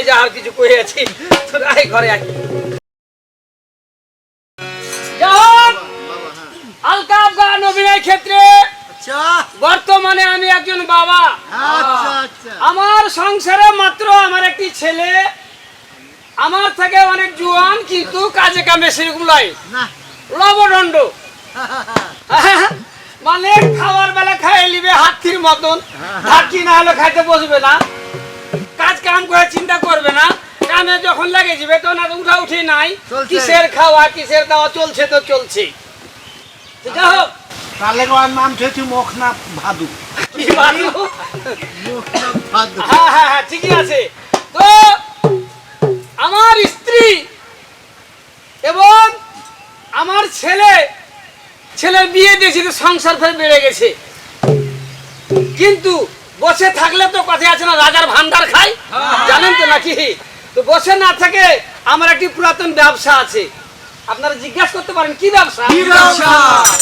তোর কামে যাওয়ার কিছু কই আছি। তোর আই ঘরে আই যাই হোক, আলতাফ গান অভিনয় ক্ষেত্রে আচ্ছা। বর্তমানে আমি একজন বাবা। আচ্ছা আচ্ছা। আমার সংসারে মাত্র আমার একটি ছেলে। আমার থেকে অনেক জুয়ান কিন্তু কাজে কামে সেরকম লয় না। লবদণ্ড মানে খাওয়ার বেলা খাই নিবে হাতির মতন। ধাক্কি না হলে খাইতে বসবে না। কাজ কাম করে চিন্তা করবে না। কামে যখন লেগে যাবে তখন আর উঠা উঠি নাই। কিসের খাওয়া কিসের দাওয়া চলছে তো চলছে। যাই হোক। তাহলে ওর নাম থেছি মুখনাথ ভাদু। কি মুখনাথ ভাদু? হ্যাঁ হ্যাঁ হ্যাঁ ঠিকই আছে। তো আমার স্ত্রী এবং আমার ছেলে ছেলের বিয়ে দিয়েছি সংসার ফের বেড়ে গেছে। কিন্তু বসে থাকলে তো কথা আছে না রাজার ভান্ডার খাই? জানেন তো নাকি? তো বসে না থাকে আমার একটি পুরাতন ব্যবসা আছে। আপনারা জিজ্ঞাসা করতে পারেন কি ব্যবসা? কি ব্যবসা?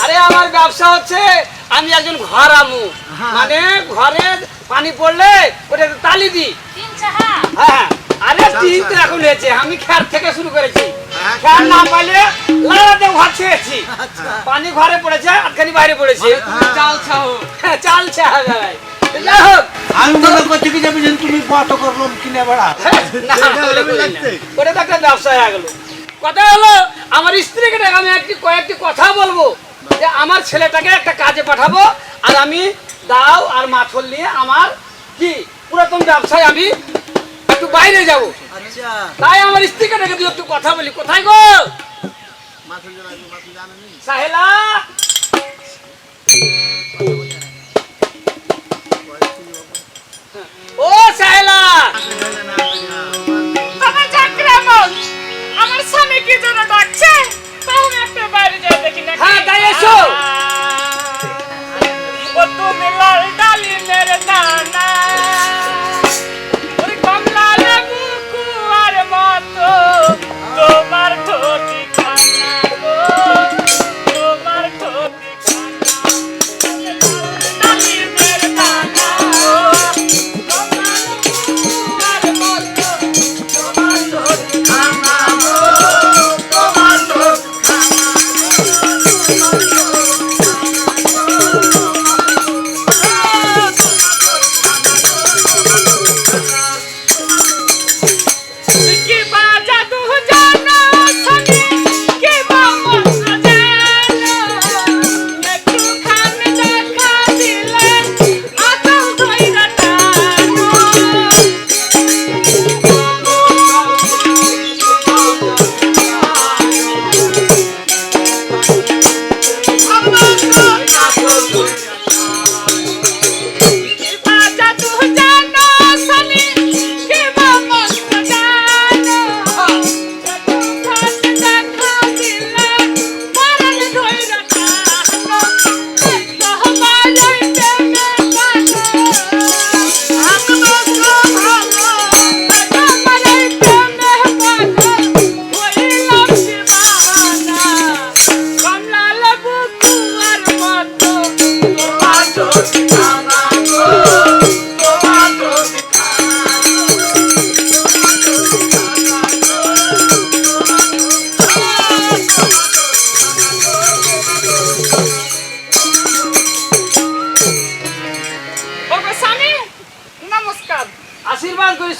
আরে আমার ব্যবসা হচ্ছে আমি একজন ঘর আমু হ্যাঁ। মানে ঘরে পানি পড়লে ওটাতে তালি দিই। তিন হ্যাঁ আরে টিন তো। এখন হয়েছে আমি খ্যার থেকে শুরু করেছি। হ্যাঁ, খ্যার না পাইলে লাড়াতে ঘর ছেড়েছি। আচ্ছা। পানি ঘরে পড়েছে আটখানি বাইরে পড়েছে। হ্যাঁ। চাল ছাও। চাল ছাওয়া যায় আমি মনে করছি কি যাবি তুমি কত করলাম কিনে বেড়া। ওটা তো একটা ব্যবসা হয়ে গেল। কথা হলো আমার স্ত্রীকে আমি একটি কয়েকটি কথা বলব। যে আমার ছেলেটাকে একটা কাজে পাঠাবো আর আমি দাও আর মাছল নিয়ে আমার কি পুরাতন ব্যবসায় আমি একটু বাইরে যাব। আচ্ছা। তাই আমার স্ত্রীকে ডেকে দিয়ে একটু কথা বলি। কোথায় গো? সাহেলা!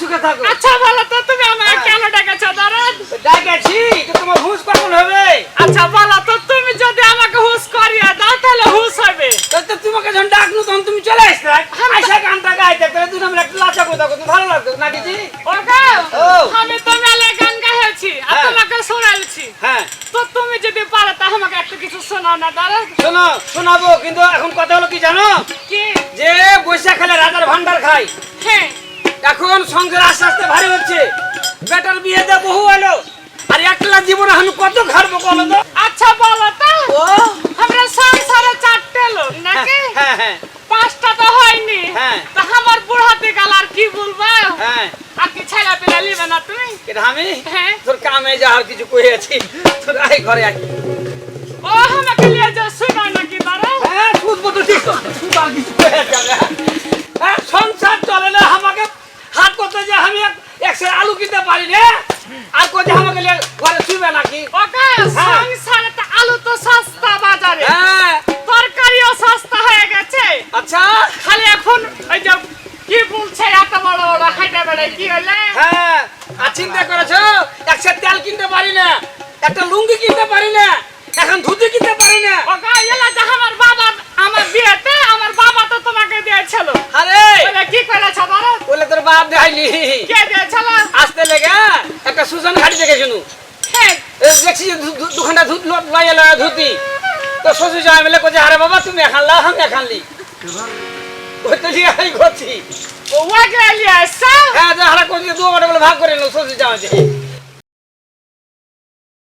সুখে থাকো। আচ্ছা বলো তো তুমি আমাকে কেন ডেকেছো? দরদ ডাকেছি তো তোমার হুঁশ কখন হবে। আচ্ছা বলো তো তুমি যদি আমাকে হুশ করিয়ে দাও তাহলে হুশ হবে। তো তোমাকে যখন ডাকলো তখন তুমি চলে আসতে আইসা গানটা গাইতে তাহলে তুমি আমরা একটু লাচা কথা করতে ভালো লাগতো না কিছু ওগো ও। আমি তো মেলে গান গাইছি আর হ্যাঁ। তোমাকে শোনাইছি। হ্যাঁ। তো তুমি যদি পারো তা আমাকে একটা কিছু শোনাও না দরদ শোনো শোনাবো কিন্তু এখন কথা হলো কি জানো? কি? যে বৈশাখ খেলে রাজার ভান্ডার খাই হ্যাঁ। এখন সংসার আস্তে আস্তে ভারী হচ্ছে। বেটার বিয়েতে বহু এলো আর একলা জীবনে আমি কত খাটবো বলো তো? আচ্ছা বলো তো। ও? আমরা সংসারে চারটে লোক নাকি? হ্যাঁ হ্যাঁ। পাঁচটা তো হয়নি। হ্যাঁ। তা আমার বুড়াতে গেল আর কি বলব? হ্যাঁ। আর কি ছেলে পেলে নিবে না তুমি? আমি? হ্যাঁ। তোর কামে যাওয়ার কিছু কয়ে আছি? তোর আই ঘরে আছি আর কোথায় আমাকে ঘরে শুবে নাকি? ওকে হ্যাঁ। সংসারে আলু তো সস্তা বাজারে। হ্যাঁ। তরকারিও সস্তা হয়ে গেছে। আচ্ছা। খালি এখন এই যে কি বলছে এত বড় বড় হাইটা বেড়ে কি হলে হ্যাঁ। আর চিন্তা করেছ? একসাথে তেল কিনতে পারি একটা লুঙ্গি কিনতে পারি এখন ধুতি কিনতে পারি না ওকে এলা যা আমার বাবা আমার বিয়েতে আমার বাবা তো তোমাকে দিয়েছিল। আরে! কি করেছ বলো? বলে তোর বাপ দেয়নি একটা সুজন হাড়ি দেখে শুনু। হ্যাঁ। দেখছি যে দু- দু- দুখানা ধুত লাইয়া লাইয়া ধুতি। তো শ্বশুর জামাই মিলে কোথায় আরে বাবা তুমি এখান লাও আমি এখান লি ওই তো জিজ্ঞাসাই করছি ওয়া গেলি আসা হ্যাঁ যে হারা করছি দু বলে ভাগ করে নো শ্বশুর জামাই